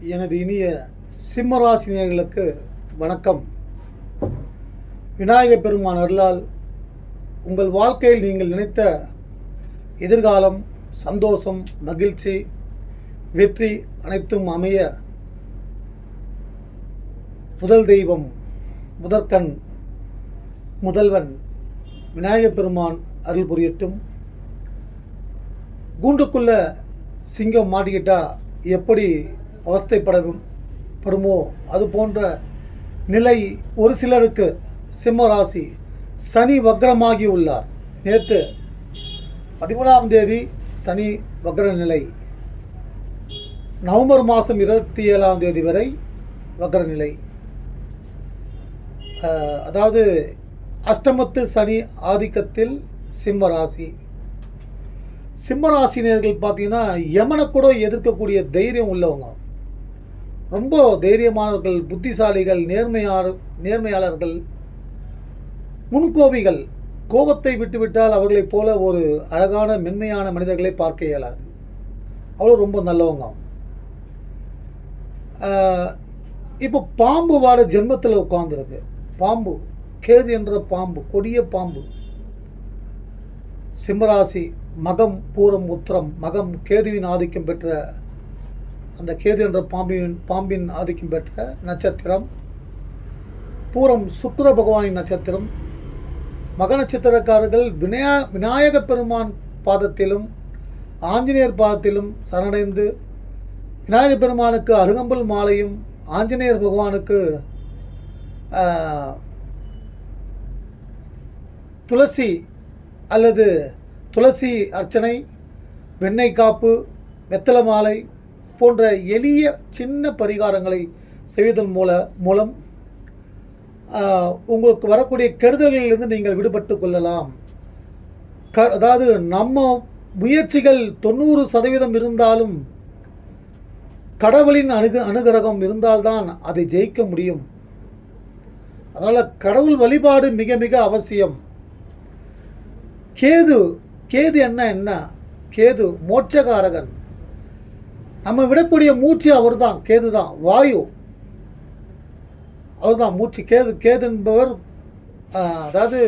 எனது இனிய சிம்மராசினியர்களுக்கு வணக்கம். விநாயகப் பெருமான் அருளால் உங்கள் வாழ்க்கையில் நீங்கள் நினைத்த எதிர்காலம் சந்தோஷம் மகிழ்ச்சி வெற்றி அனைத்தும் அமைய முதல் தெய்வம் முதற்கண் முதல்வன் விநாயகப் பெருமான் அருள் புரியட்டும். கூண்டுக்குள்ளே சிங்கம் மாட்டிக்கிட்டால் எப்படி அவஸ்தைப்படும் படுமோ? அது போன்ற நிலை ஒரு சிலருக்கு சிம்ம ராசி சனி வக்ரமாகி உள்ளார். நேற்று பதிமூணாம் தேதி சனி வக்ர நிலை. நவம்பர் மாதம் இருபத்தி ஏழாம் தேதி வரை வக்ர நிலை. அதாவது அஷ்டமத்து சனி ஆதிக்கத்தில் சிம்ம ராசி. சிம்ம ராசினியர்கள் பார்த்தீங்கன்னா யமனை கூட எதிர்க்கக்கூடிய தைரியம் உள்ளவங்க. ரொம்ப தைரியமானவர்கள் புத்திசாலிகள் நேர்மையாளர் நேர்மையாளர்கள் முன்கோபிகள். கோபத்தை விட்டுவிட்டால் அவர்களைப் போல ஒரு அழகான மென்மையான மனிதர்களை பார்க்க இயலாது. அவ்வளோ ரொம்ப நல்லவங்க இப்போ பாம்பு வார ஜென்மத்தில் உட்காந்துருக்கு பாம்பு கேது என்ற பாம்பு கொடிய பாம்பு. சிம்மராசி மகம் பூரம் உத்திரம் மகம் கேதுவின் ஆதிக்கம் பெற்ற அந்த கேது என்ற பாம்பின் பாம்பின் ஆதிக்கம் பெற்ற நட்சத்திரம். பூரம் சுக்கர பகவானின் நட்சத்திரம். மக நட்சத்திரக்காரர்கள் விநாய விநாயக பெருமான் பாதத்திலும் ஆஞ்சநேயர் பாதத்திலும் சரணடைந்து விநாயகப் பெருமானுக்கு அருகம்புல் மாலையும் ஆஞ்சநேயர் பகவானுக்கு துளசி அல்லது துளசி அர்ச்சனை வெண்ணெய் காப்பு வெத்தலை மாலை போன்ற எளிய சின்ன பரிகாரங்களை செய்வதன் மூல மூலம் உங்களுக்கு வரக்கூடிய கெடுதல்களிலிருந்து நீங்கள் விடுபட்டு கொள்ளலாம். க அதாவது நம்ம முயற்சிகள் தொண்ணூறு சதவீதம் இருந்தாலும் கடவுளின் அணுகு அனுகிரகம் இருந்தால்தான் அதை ஜெயிக்க முடியும். அதனால் கடவுள் வழிபாடு மிக மிக அவசியம். கேது கேது என்ன என்ன? கேது மோட்சகாரகன். நம்ம விடக்கூடிய மூச்சு அவர் தான் கேது தான் வாயு. அவர் தான் மூச்சு கேது கேது என்பவர் அதாவது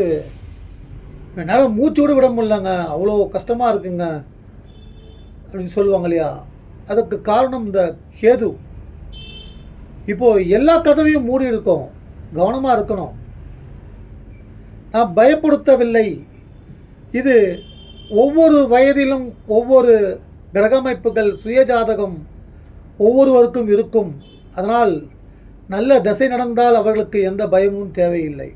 என்னால் மூச்சு கூட விட முடியலங்க. அவ்வளோ கஷ்டமாக இருக்குங்க. அப்படின்னு சொல்லுவாங்க இல்லையா? அதுக்கு காரணம் இந்த கேது. இப்போது எல்லா கதவையும் மூடி இருக்கோம். கவனமாக இருக்கணும். நான் பயப்படுத்தவில்லை. இது ஒவ்வொரு வயதிலும் ஒவ்வொரு கிரகமைப்புகள் சுயஜாதகம் ஒவ்வொருவருக்கும் இருக்கும். அதனால் நல்ல திசை நடந்தால் அவர்களுக்கு எந்த பயமும் தேவையில்லை.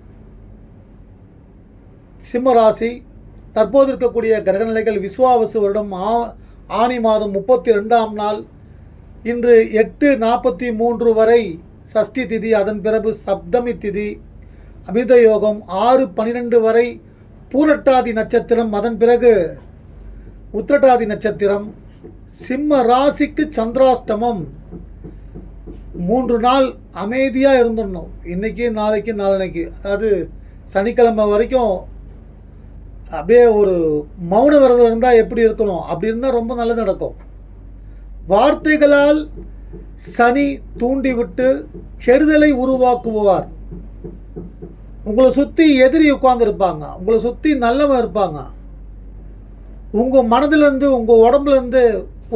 சிம்மராசி தற்போது இருக்கக்கூடிய கிரகநிலைகள் விஸ்வாவசு வருடம் ஆ ஆனி மாதம் முப்பத்தி ரெண்டாம் நாள். இன்று எட்டு நாற்பத்தி மூன்று வரை சஷ்டி திதி அதன் பிறகு சப்தமி திதி அமித யோகம் ஆறு பன்னிரெண்டு வரை பூரட்டாதி நட்சத்திரம் அதன் பிறகு உத்திரட்டாதி நட்சத்திரம். சிம்ம ராசிக்கு சந்திராஷ்டமம். மூன்று நாள் அமைதியாக இருந்துடணும். இன்றைக்கி நாளைக்கு நாளன்னைக்கு அதாவது சனிக்கிழமை வரைக்கும் அப்படியே ஒரு மௌன விரதம் இருந்தால் எப்படி இருக்கணும்? அப்படி இருந்தால் ரொம்ப நல்லது நடக்கும். வார்த்தைகளால் சனி தூண்டிவிட்டு கெடுதலை உருவாக்குவார் உங்களை சுற்றி எதிரி உட்கார்ந்துருப்பாங்க. உங்களை சுற்றி நல்லவன் இருப்பாங்க. உங்கள் மனதிலேருந்து உங்கள் உடம்புலேருந்து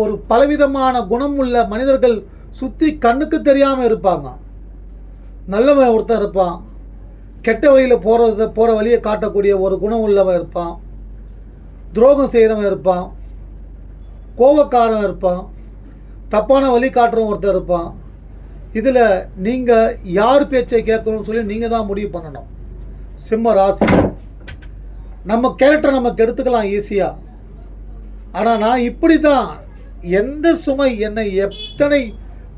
ஒரு பலவிதமான குணம் உள்ள மனிதர்கள் சுற்றி கண்ணுக்கு தெரியாமல் இருப்பாங்க. நல்லவன் ஒருத்தன் இருப்பான். கெட்ட வழியில் போகிறத போகிற வழியை காட்டக்கூடிய ஒரு குணம் உள்ளவன் இருப்பான். துரோகம் செய்கிறவன் இருப்பான். கோபக்காரன் இருப்பான். தப்பான வழி காட்டுறவன் ஒருத்தர் இருப்பான். இதில் நீங்கள் யார் பேச்சை கேட்கணும்னு சொல்லி நீங்கள் தான் முடிவு பண்ணணும். சிம்ம ராசி. நம்ம கேரக்டரை நமக்கு எடுத்துக்கலாம் ஈஸியாக ஆனால் நான் இப்படி தான் எந்த சுமை என்னை எத்தனை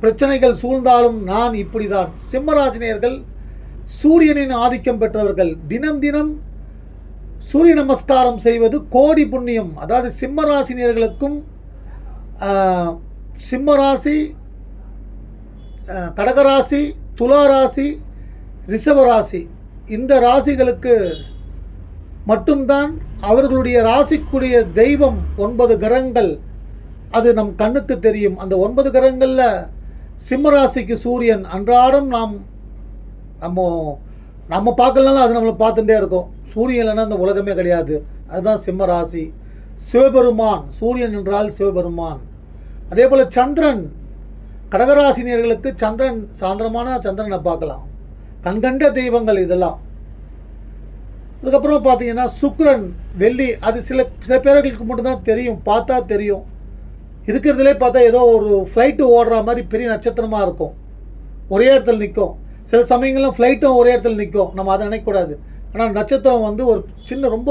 பிரச்சனைகள் சூழ்ந்தாலும் நான் இப்படி தான் சிம்மராசினியர்கள் சூரியனின் ஆதிக்கம் பெற்றவர்கள் தினம் தினம் சூரிய நமஸ்காரம் செய்வது கோடி புண்ணியம். அதாவது சிம்மராசினியர்களுக்கும் சிம்மராசி கடகராசி துளாராசி ரிஷபராசி இந்த ராசிகளுக்கு மட்டும்தான் அவர்களுடைய ராசிக்குரிய தெய்வம் ஒன்பது கிரகங்கள். அது நம் கண்ணுக்கு தெரியும். அந்த ஒன்பது கிரகங்களில் சிம்ம ராசிக்கு சூரியன். அன்றாடம் நாம் நம்ம நம்ம பார்க்கலனாலும் அது நம்மளை பார்த்துட்டே இருக்கும். சூரியன் இல்லைன்னா அந்த உலகமே கிடையாது. அதுதான் சிம்ம ராசி சிவபெருமான். சூரியன் என்றால் சிவபெருமான். அதே போல் சந்திரன். கடகராசினியர்களுக்கு சந்திரன் சாந்திரமான சந்திரனை பார்க்கலாம். கண்கண்ட தெய்வங்கள் இதெல்லாம். அதுக்கப்புறம் பார்த்தீங்கன்னா சுக்ரன் வெள்ளி அது சில சில பேர்களுக்கு மட்டும்தான் தெரியும் பார்த்தா தெரியும். இருக்கிறதுலே பார்த்தா ஏதோ ஒரு ஃப்ளைட்டு ஓடுற மாதிரி பெரிய நட்சத்திரமாக இருக்கும். ஒரே இடத்துல நிற்கும் சில சமயங்கள்லாம் ஃப்ளைட்டும் ஒரே இடத்துல நிற்கும் நம்ம அதை நினைக்கக்கூடாது. ஆனால் நட்சத்திரம் வந்து ஒரு சின்ன ரொம்ப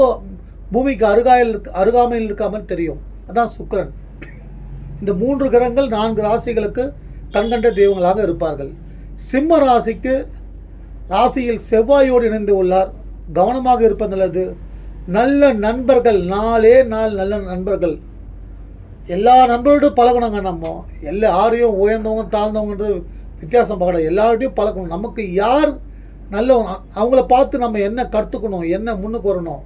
பூமிக்கு அருகாயில் அருகாமையில் இருக்காமல் தெரியும். அதான் சுக்ரன். இந்த மூன்று கிரகங்கள் நான்கு ராசிகளுக்கு கண்கண்ட தெய்வங்களாக இருப்பார்கள். சிம்ம ராசிக்கு ராசியில் செவ்வாயோடு இணைந்து உள்ளார். கவனமாக இருப்பது நல்லது. நல்ல நண்பர்கள் நாலே நாள் நல்ல நண்பர்கள். எல்லா நண்பர்களோடும் பழகணுங்க நம்ம. எல்லா யாரையும் உயர்ந்தவங்க தாழ்ந்தவங்கன்ற வித்தியாசம் பார்க்கணும் எல்லார்டையும் பழகணும். நமக்கு யார் நல்லவங்க? அவங்கள பார்த்து நம்ம என்ன கற்றுக்கணும்? என்ன முன்னுக்கு வரணும்?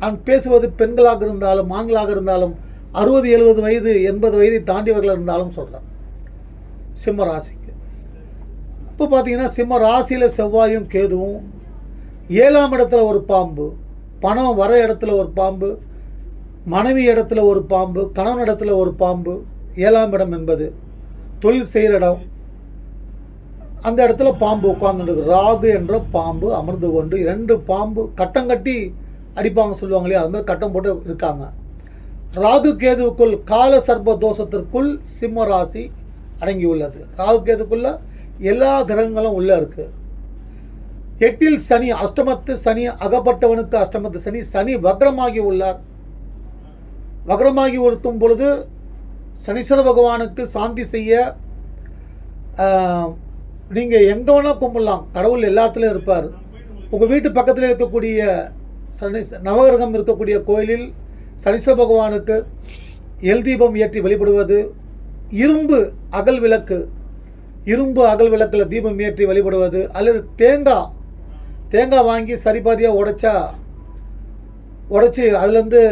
நான் பேசுவது பெண்களாக இருந்தாலும் ஆண்களாக இருந்தாலும் அறுபது எழுபது வயது எண்பது வயதை தாண்டியவர்கள் இருந்தாலும் சொல்கிறேன் சிம்ம ராசிக்கு. இப்போ பார்த்தீங்கன்னா சிம்ம ராசியில் செவ்வாயும் கேதுவும் ஏழாம் இடத்துல ஒரு பாம்பு பணம் வர இடத்துல ஒரு பாம்பு மனைவி இடத்துல ஒரு பாம்பு கணவன் இடத்துல ஒரு பாம்பு ஏழாம் இடம் என்பது. தொழில் செய்கிற இடம். அந்த இடத்துல பாம்பு உட்கார்ந்துருக்கு ராகு என்ற பாம்பு அமர்ந்து கொண்டு இரண்டு பாம்பு கட்டம் கட்டி அடிப்பாங்க சொல்லுவாங்க இல்லையா? அது மாதிரி கட்டம் போட்டு இருக்காங்க. ராகு கேதுவுக்குள் கால சர்ப தோஷத்திற்குள் சிம்ம ராசி அடங்கியுள்ளது. ராகு கேதுக்குள்ள எல்லா கிரகங்களும் உள்ளே இருக்குது எட்டில் சனி அஷ்டமத்து சனி அகப்பட்டவனுக்கு அஷ்டமத்து சனி சனி வக்ரமாகி உள்ளார். வக்ரமாகி ஒருத்தும் பொழுது சனீஸ்வர பகவானுக்கு சாந்தி செய்ய நீங்கள் எங்கே வேணால் கும்பிடலாம். கடவுள் எல்லாத்துலேயும் இருப்பார். உங்கள் வீட்டு பக்கத்தில் இருக்கக்கூடிய சனி நவகிரகம் இருக்கக்கூடிய கோயிலில் சனீஸ்வர பகவானுக்கு எல் தீபம் ஏற்றி வழிபடுவது இரும்பு அகல் விளக்கு இரும்பு அகல் விளக்கில் தீபம் ஏற்றி வழிபடுவது அல்லது தேங்காய் தேங்காய் வாங்கி சரிபாதியாக உடைச்சா உடச்சி அதுலேருந்து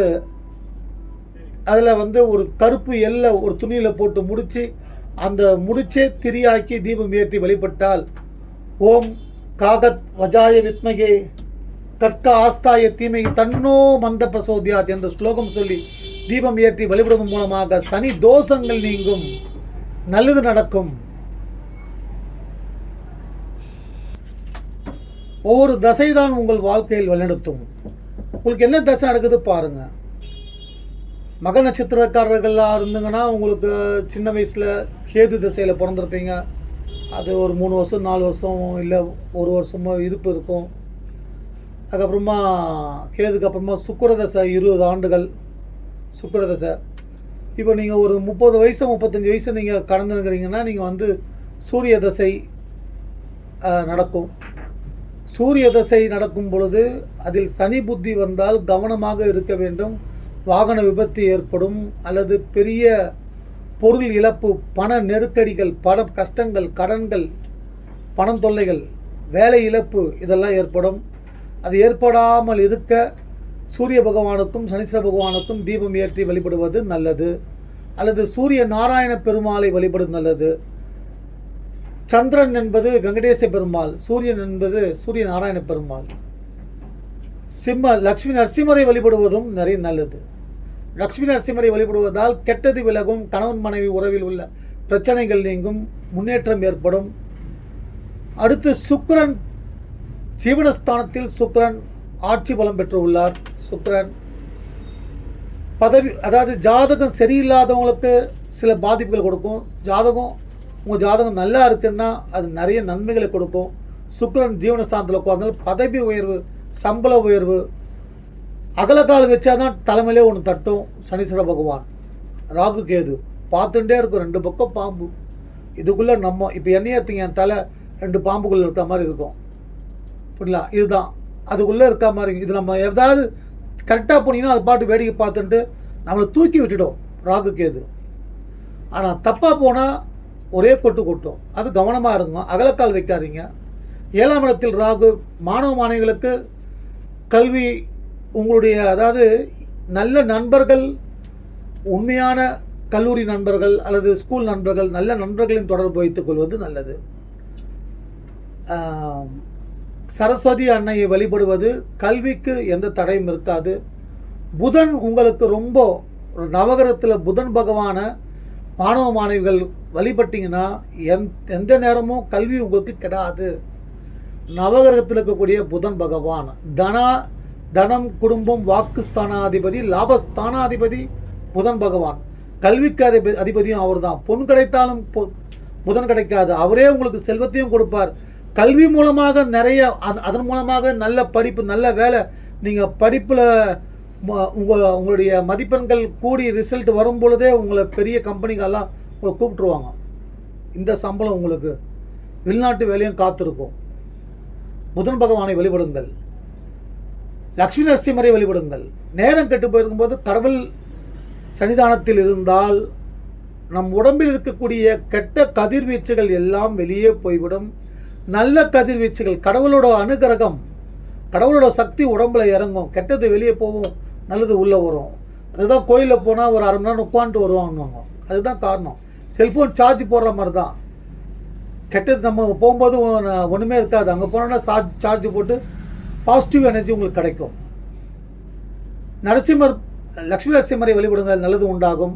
அதில் வந்து ஒரு கருப்பு எல்லை ஒரு துணியில் போட்டு முடித்து அந்த முடிச்சே திரியாக்கி தீபம் ஏற்றி வழிபட்டால் ஓம் காகத் வஜாய வித்மகே கற்க ஆஸ்தாய தீமை தன்னோ மந்த பிரசோதியாத் என்ற ஸ்லோகம் சொல்லி தீபம் ஏற்றி வழிபடுவதன் மூலமாக சனி தோஷங்கள் நீங்கும் நல்லது நடக்கும். ஒவ்வொரு தசை தான் உங்கள் வாழ்க்கையில் வழிநடத்தும். உங்களுக்கு என்ன தசை நடக்குது பாருங்க. மக நட்சத்திரக்காரர்களாக இருந்தீங்கன்னா உங்களுக்கு சின்ன வயசில் கேது திசையில் பிறந்திருப்பீங்க. அது ஒரு மூணு வருஷம் நாலு வருஷம் இல்லை ஒரு வருஷமோ இருப்பு இருக்கும். அதுக்கப்புறமா கேதுக்கு அப்புறமா சுக்கரதசை இருபது ஆண்டுகள். சுக்கரதசை இப்போ நீங்கள் ஒரு முப்பது வயசு முப்பத்தஞ்சு வயசு நீங்கள் கடந்துருக்கிறீங்கன்னா நீங்கள் வந்து சூரிய தசை நடக்கும். சூரிய தசை நடக்கும் பொழுது அதில் சனி புத்தி வந்தால் கவனமாக இருக்க வேண்டும். வாகன விபத்து ஏற்படும் அல்லது பெரிய பொருள் இழப்பு பண நெருக்கடிகள் பண கஷ்டங்கள் கடன்கள் பணம் தொல்லைகள் வேலை இழப்பு இதெல்லாம் ஏற்படும். அது ஏற்படாமல் இருக்க சூரிய பகவானுக்கும் சனீஸ்வர பகவானுக்கும் தீபம் ஏற்றி வழிபடுவது நல்லது. அல்லது சூரிய நாராயண பெருமாளை வழிபடுவது நல்லது. சந்திரன் என்பது வெங்கடேச பெருமாள் சூரியன் என்பது சூரிய நாராயண பெருமாள். சிம்ம லக்ஷ்மி நரசிம்மரை வழிபடுவதும் நிறைய நல்லது. லக்ஷ்மி நரசிம்மரை வழிபடுவதால் கெட்டது விலகும் கணவன் மனைவி உறவில் உள்ள பிரச்சனைகள் நீங்கும் முன்னேற்றம் ஏற்படும். அடுத்து சுக்கரன் ஜீவனஸ்தானத்தில் சுக்கரன் ஆட்சி பலம் பெற்று உள்ளார் பதவி அதாவது ஜாதகம் சரியில்லாதவங்களுக்கு சில பாதிப்புகள் கொடுக்கும். ஜாதகம் உங்கள் ஜாதகம் நல்லா இருக்குன்னா அது நிறைய நன்மைகளை கொடுக்கும். சுக்கிரன் ஜீவனஸ்தானத்தில் உட்காந்து பதவி உயர்வு சம்பள உயர்வு அகலக்கால் வச்சாதான் தலைமையிலே ஒன்று தட்டும். சனீஸ்வர பகவான் ராகு கேது பார்த்துட்டே இருக்கும். ரெண்டு பக்கம் பாம்பு. இதுக்குள்ளே நம்ம இப்போ எண்ணெய் என் தலை ரெண்டு பாம்புக்குள்ளே இருக்க மாதிரி இருக்கும். புரியல இதுதான். அதுக்குள்ளே இருக்க மாதிரி இது நம்ம எதாவது கரெக்டாக போனீங்கன்னா அது பாட்டு வேடிக்கை பார்த்துட்டு நம்மளை தூக்கி விட்டுடும். ராகு கேது. ஆனால் தப்பாக போனால் ஒரே கொட்டு கொட்டும். அது கவனமாக இருங்க. அகலக்கால் வைக்காதீங்க. ஏழாம் இடத்தில் ராகு மாணவ மாணவிகளுக்கு கல்வி உங்களுடைய அதாவது நல்ல நண்பர்கள் உண்மையான கல்லூரி நண்பர்கள் அல்லது ஸ்கூல் நண்பர்கள் நல்ல நண்பர்களின் தொடர்பு வைத்துக் கொள்வது நல்லது. சரஸ்வதி அன்னையை வழிபடுவது கல்விக்கு எந்த தடையும் இருக்காது. புதன் உங்களுக்கு ரொம்ப நவகரத்தில் புதன் பகவானை மாணவ மாணவிகள் வழிபட்டிங்கன்னா எந் எந்த நேரமும் கல்வி உங்களுக்கு கெடாது. நவகிரகத்தில் இருக்கக்கூடிய புதன் பகவான் தனா தனம் குடும்பம் வாக்கு ஸ்தானாதிபதி லாபஸ்தானாதிபதி புதன் பகவான். கல்விக்கு அதிப அதிபதியும் அவர் தான் பொன் கிடைத்தாலும் பொ- புதன் கிடைக்காது. அவரே உங்களுக்கு செல்வத்தையும் கொடுப்பார். கல்வி மூலமாக நிறைய அது- அதன் மூலமாக நல்ல படிப்பு நல்ல வேலை. நீங்கள் படிப்பில் உங்கள் உங்களுடைய மதிப்பெண்கள் கூடி ரிசல்ட் வரும் பொழுதே உங்களை பெரிய கம்பெனிக்கெல்லாம் உங்களை கூப்பிட்ருவாங்க இந்த சம்பளம் உங்களுக்கு. வெளிநாட்டு வேலையும் காத்திருக்கும். புதன் பகவானை வழிபடுங்கள். லக்ஷ்மி நரசிம்மரை வழிபடுங்கள். நேரம் கெட்டு போயிருக்கும்போது கடவுள் சன்னிதானத்தில் இருந்தால் நம் உடம்பில் இருக்கக்கூடிய கெட்ட கதிர்வீச்சுகள் எல்லாம் வெளியே போய்விடும். நல்ல கதிர்வீச்சுகள் கடவுளோட அனுகிரகம் கடவுளோட சக்தி உடம்புல இறங்கும். கெட்டது வெளியே போகும். நல்லது உள்ளே வரும். அதுதான் கோயிலில் போனால் ஒரு அரை மணி நேரம் உட்காந்துட்டு வருவாங்கன்னுவாங்க. அதுதான் காரணம். செல்ஃபோன் சார்ஜ் போடுற மாதிரி தான் கெட்டது நம்ம போகும்போது ஒன்றுமே இருக்காது. அங்கே போனோன்னா சார்ஜ் சார்ஜ் போட்டு பாசிட்டிவ் எனர்ஜி உங்களுக்கு கிடைக்கும். நரசிம்மர் லக்ஷ்மி நரசிம்மரை வழிபடுங்கள். நல்லது உண்டாகும்.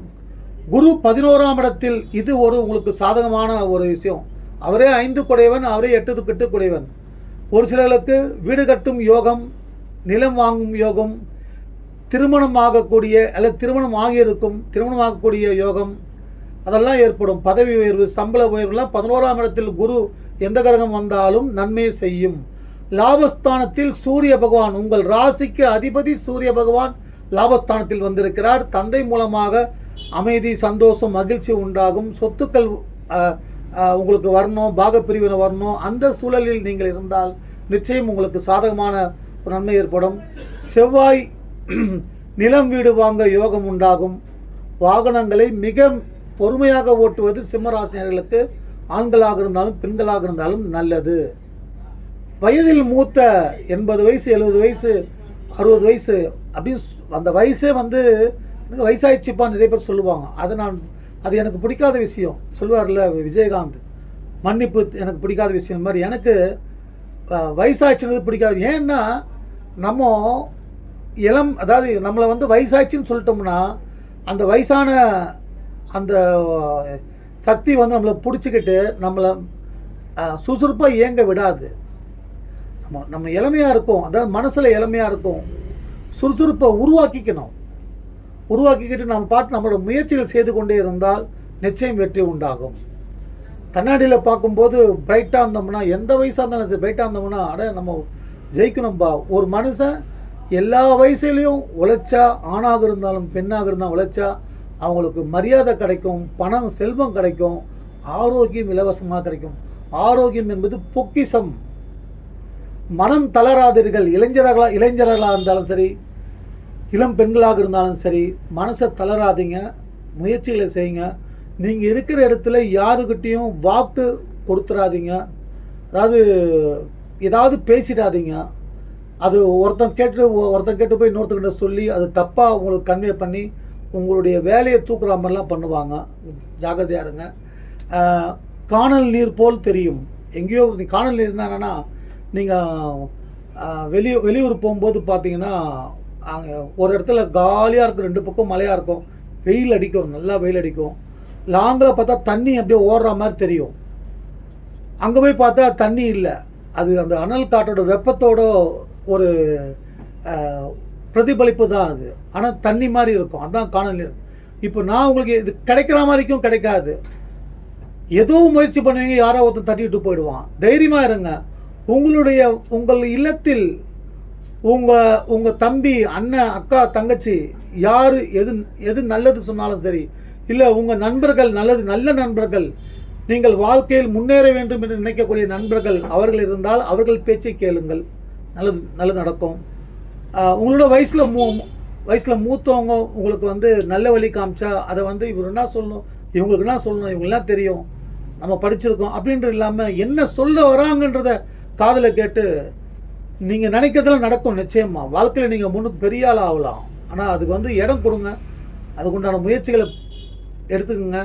குரு பதினோராம் இடத்தில் இது ஒரு உங்களுக்கு சாதகமான ஒரு விஷயம். அவரே ஐந்து குடையவன் அவரே எட்டு கெட்டு குடையவன். ஒரு சிலருக்கு வீடு கட்டும் யோகம் நிலம் வாங்கும் யோகம் திருமணம் ஆகக்கூடிய அல்லது திருமணம் ஆகியிருக்கும் திருமணம் ஆகக்கூடிய யோகம் அதெல்லாம் ஏற்படும். பதவி உயர்வு சம்பள உயர்வுலாம் பதினோராம் இடத்தில் குரு எந்த கிரகம் வந்தாலும் நன்மை செய்யும். லாபஸ்தானத்தில் சூரிய பகவான் உங்கள் ராசிக்கு அதிபதி சூரிய பகவான் லாபஸ்தானத்தில் வந்திருக்கிறார். தந்தை மூலமாக அமைதி சந்தோஷம் மகிழ்ச்சி உண்டாகும். சொத்துக்கள் உங்களுக்கு வரணும் பாகப்பிரிவினை வரணும். அந்த சூழலில் நீங்கள் இருந்தால் நிச்சயம் உங்களுக்கு சாதகமான நன்மை ஏற்படும். செவ்வாய் நிலம் வீடு வாங்க யோகம் உண்டாகும். வாகனங்களை மிக பொறுமையாக ஓட்டுவது சிம்மராசினியர்களுக்கு ஆண்களாக இருந்தாலும் பெண்களாக இருந்தாலும் நல்லது. வயதில் மூத்த எண்பது வயசு எழுபது வயசு அறுபது வயசு அப்படின்னு அந்த வயசே வந்து எனக்கு வயசாயிடுச்சுப்பா நிறைய பேர் சொல்லுவாங்க. அதை நான் அது எனக்கு பிடிக்காத விஷயம். சொல்லுவார்ல விஜயகாந்த் மன்னிப்பு எனக்கு பிடிக்காத விஷயம். மாதிரி எனக்கு வயசாச்சுன்றது பிடிக்காது. ஏன்னா நம்ம இளம் அதாவது நம்மளை வந்து வயசாச்சுன்னு சொல்லிட்டோம்னா அந்த வயசான அந்த சக்தி வந்து நம்மளை பிடிச்சிக்கிட்டு நம்மளை சுறுசுறுப்பாக இயங்க விடாது. நம்ம நம்ம இளமையாக இருக்கும். அதாவது மனசில் இளமையாக இருக்கும். சுறுசுறுப்பை உருவாக்கிக்கணும். உருவாக்கிக்கிட்டு நம்ம பாட்டு நம்மளோட முயற்சிகள் செய்து கொண்டே இருந்தால் நிச்சயம் வெற்றி உண்டாகும். கண்ணாடியில் பார்க்கும்போது பிரைட்டாக இருந்தோம்னா எந்த வயசாக இருந்தாலும் சரி பிரைட்டாக இருந்தோம்னா அட நம்ம ஜெயிக்கணும்பா. ஒரு மனுஷன் எல்லா வயசுலேயும் உழைச்சா ஆணாக இருந்தாலும் பெண்ணாக இருந்தால் உழைச்சா அவங்களுக்கு மரியாதை கிடைக்கும் பணம் செல்வம் கிடைக்கும் ஆரோக்கியம் இலவசமாக கிடைக்கும். ஆரோக்கியம் என்பது பொக்கிஷம். மனம் தளராதீர்கள். இளைஞர்களா இளைஞர்களாக இருந்தாலும் சரி இளம் பெண்களாக இருந்தாலும் சரி மனசை தளராதீங்க முயற்சிகளை செய்யுங்க. நீங்கள் இருக்கிற இடத்துல யாருக்கிட்டேயும் வாக்கு கொடுத்துறாதீங்க. அதாவது ஏதாவது பேசிடாதீங்க. அது ஒருத்தன் கேட்டு ஒருத்தன் கேட்டு போய் இன்னொருத்தர்கிட்ட சொல்லி அது தப்பாக உங்களுக்கு கன்வே பண்ணி உங்களுடைய வேலையை தூக்குற மாதிரிலாம் பண்ணுவாங்க. ஜாகிரதையாக இருங்க. காணல் நீர் போல் தெரியும். எங்கேயோ நீ காணல் நீர் என்னென்னா நீங்கள் வெளியூ வெளியூர் போகும்போது பார்த்தீங்கன்னா அங்கே ஒரு இடத்துல காலியாக இருக்கும் ரெண்டு பக்கம் மழையாக இருக்கும். வெயில் அடிக்கும் நல்லா வெயில் அடிக்கும். லாங்கில் பார்த்தா தண்ணி அப்படியே ஓடுற மாதிரி தெரியும். அங்கே போய் பார்த்தா தண்ணி இல்லை. அது அந்த அனல் காட்டோட வெப்பத்தோட ஒரு பிரதிபலிப்பு தான் அது. ஆனால் தண்ணி மாதிரி இருக்கும். அதுதான் காணொலி இப்போ நான் உங்களுக்கு இது கிடைக்கிற மாதிரிக்கும் கிடைக்காது. எதுவும் முயற்சி பண்ணுவீங்க யாரோ ஒருத்தன் தட்டிட்டு போயிடுவான். தைரியமாக இருங்க. உங்களுடைய உங்கள் இல்லத்தில் உங்கள் உங்கள் தம்பி அண்ணன் அக்கா தங்கச்சி யார் எது எது நல்லது சொன்னாலும் சரி இல்லை உங்கள் நண்பர்கள் நல்லது நல்ல நண்பர்கள் நீங்கள் வாழ்க்கையில் முன்னேற வேண்டும் என்று நினைக்கக்கூடிய நண்பர்கள் அவர்கள் இருந்தால் அவர்கள் பேச்சை கேளுங்கள். நல்லது நல்லது நடக்கும். உங்களோட வயசில் மூ வயசில் மூத்தவங்க உங்களுக்கு வந்து நல்ல வழி காமிச்சா அதை வந்து இவர் என்ன சொல்லணும்? இவங்களுக்கு என்ன சொல்லணும்? இவங்களுக்குலாம் தெரியும். நம்ம படிச்சிருக்கோம். அப்படின்றது இல்லாமல் என்ன சொல்ல வராங்கன்றத காதில் கேட்டு நீங்கள் நினைக்கிறதெல்லாம் நடக்கும் நிச்சயமாக வாழ்க்கையில் நீங்கள் முன்னுக்கு பெரிய ஆள் ஆகலாம். ஆனால் அதுக்கு வந்து இடம் கொடுங்க. அதுக்குண்டான முயற்சிகளை எடுத்துக்கோங்க.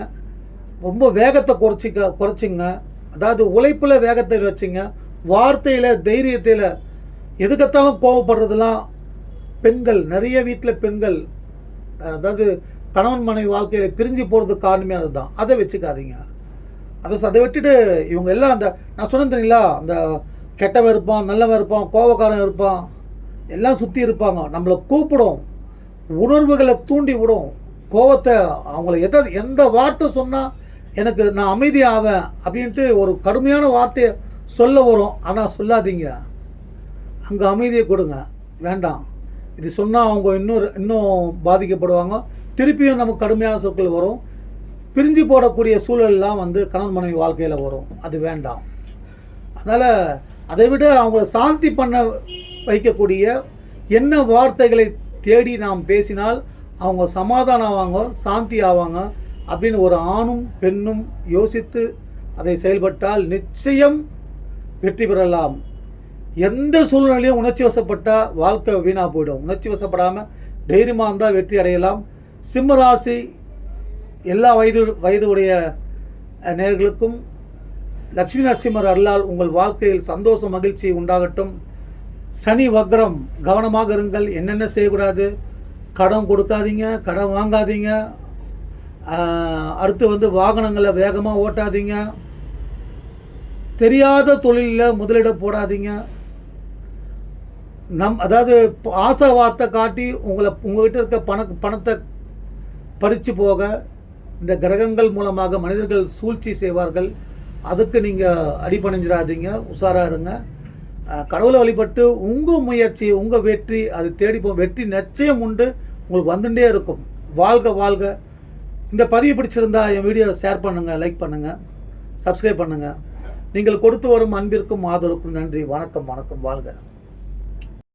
ரொம்ப வேகத்தை குறைச்சிக்க குறைச்சிங்க. அதாவது உழைப்பில் வேகத்தை வச்சுங்க. வார்த்தையில் தைரியத்தில் எதுக்கத்தாலும் கோவப்படுறதுலாம் பெண்கள் நிறைய வீட்டில் பெண்கள் அதாவது கணவன் மனைவி வாழ்க்கையில் பிரிஞ்சு போகிறதுக்கு காரணமே அதுதான். அதை வச்சுக்காதீங்க. அதை அதை விட்டுட்டு இவங்க எல்லாம் அந்த நான் சொன்னேன் தெரியுங்களா? அந்த கெட்டவன் இருப்பான் நல்லவன் இருப்பான் கோவக்காரன் இருப்பான் எல்லாம் சுற்றி இருப்பாங்க. நம்மளை கூப்பிடும். உணர்வுகளை தூண்டி விடும். கோவத்தை அவங்கள எதை எந்த வார்த்தை சொன்னால் எனக்கு நான் அமைதியாவேன் அப்படின்ட்டு ஒரு கடுமையான வார்த்தையை சொல்ல வரும். ஆனால் சொல்லாதீங்க. அங்கே அமைதியை கொடுங்க. வேண்டாம். இது சொன்னால் அவங்க இன்னும் இன்னும் பாதிக்கப்படுவாங்க. திருப்பியும் நமக்கு கடுமையான சொற்கள் வரும். பிரிஞ்சு போடக்கூடிய சூழல்லாம் வந்து கணவன் மனைவி வாழ்க்கையில் வரும். அது வேண்டாம். அதனால் அதை விட அவங்கள சாந்தி பண்ண வைக்கக்கூடிய என்ன வார்த்தைகளை தேடி நாம் பேசினால் அவங்க சமாதானம் ஆவாங்க சாந்தி ஆவாங்க அப்படின்னு ஒரு ஆணும் பெண்ணும் யோசித்து அதை செயல்பட்டால் நிச்சயம் வெற்றி பெறலாம். எந்த சூழ்நிலையும் உணர்ச்சி வசப்பட்டால் வாழ்க்கை வீணாக போயிடும். உணர்ச்சி வசப்படாமல் தைரியமாக இருந்தால் வெற்றி அடையலாம். சிம்மராசி எல்லா வயது வயது உடைய லக்ஷ்மி நரசிம்மர் அருளால் உங்கள் வாழ்க்கையில் சந்தோஷம் மகிழ்ச்சி உண்டாகட்டும். சனி வக்ரம் கவனமாக இருங்கள். என்னென்ன செய்யக்கூடாது? கடன் கொடுக்காதீங்க கடன் வாங்காதீங்க. அடுத்து வந்து வாகனங்களை வேகமாக ஓட்டாதீங்க. தெரியாத தொழிலில் முதலிட போடாதீங்க. நம் அதாவது ஆசை வார்த்தை காட்டி உங்களை உங்கள்கிட்ட இருக்க பண பணத்தை பறித்து போக இந்த கிரகங்கள் மூலமாக மனிதர்கள் சூழ்ச்சி செய்வார்கள். அதுக்கு நீங்கள் அடிபணிஞ்சிடாதீங்க உஷாராக இருங்க. கடவுளை வழிபட்டு உங்கள் முயற்சி உங்கள் வெற்றி அது தேடி போ வெற்றி நிச்சயம் உண்டு. உங்களுக்கு வந்துட்டே இருக்கும். வாழ்க வாழ்க. இந்த பதிவு பிடிச்சிருந்தா என் வீடியோ ஷேர் பண்ணுங்கள் லைக் பண்ணுங்கள் சப்ஸ்கிரைப் பண்ணுங்கள் நீங்கள் கொடுத்து வரும் அன்பிற்கும் ஆதரவுக்கும் நன்றி. வணக்கம் வணக்கம். வாழ்க.